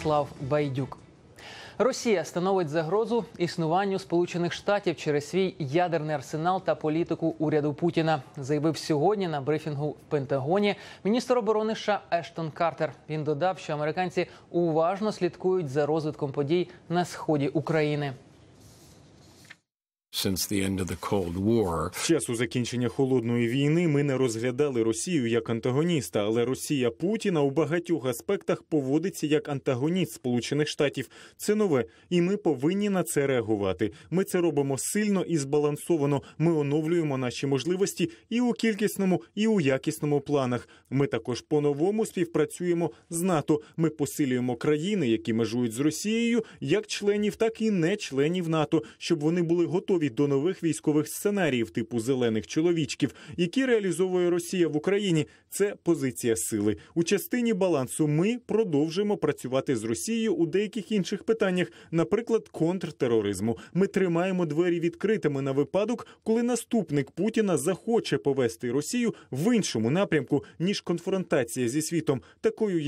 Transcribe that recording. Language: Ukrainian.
Ярослав Байдюк. Росія становить загрозу існуванню Сполучених Штатів через свій ядерний арсенал та політику уряду Путіна. Заявив сьогодні на брифінгу в Пентагоні міністр оборони США Ештон Картер. Він додав, що американці уважно слідкують за розвитком подій на сході України. З часу закінчення холодної війни ми не розглядали Росію як антагоніста, але Росія Путіна у багатьох аспектах поводиться як антагоніст Сполучених Штатів. Це нове, і ми повинні на це реагувати. Ми це робимо сильно і збалансовано. Ми оновлюємо наші можливості і у кількісному, і у якісному планах. Ми також по-новому співпрацюємо з НАТО. Ми посилюємо країни, які межують з Росією, як членів, так і не членів НАТО, щоб вони були готові до нових військових сценаріїв типу зелених чоловічків, які реалізовує Росія в Україні. Це позиція сили у частині балансу. Ми продовжуємо працювати з Росією у деяких інших питаннях, наприклад, контртероризму. Ми тримаємо двері відкритими на випадок, коли наступник Путіна захоче повести Росію в іншому напрямку ніж конфронтація зі світом. Такою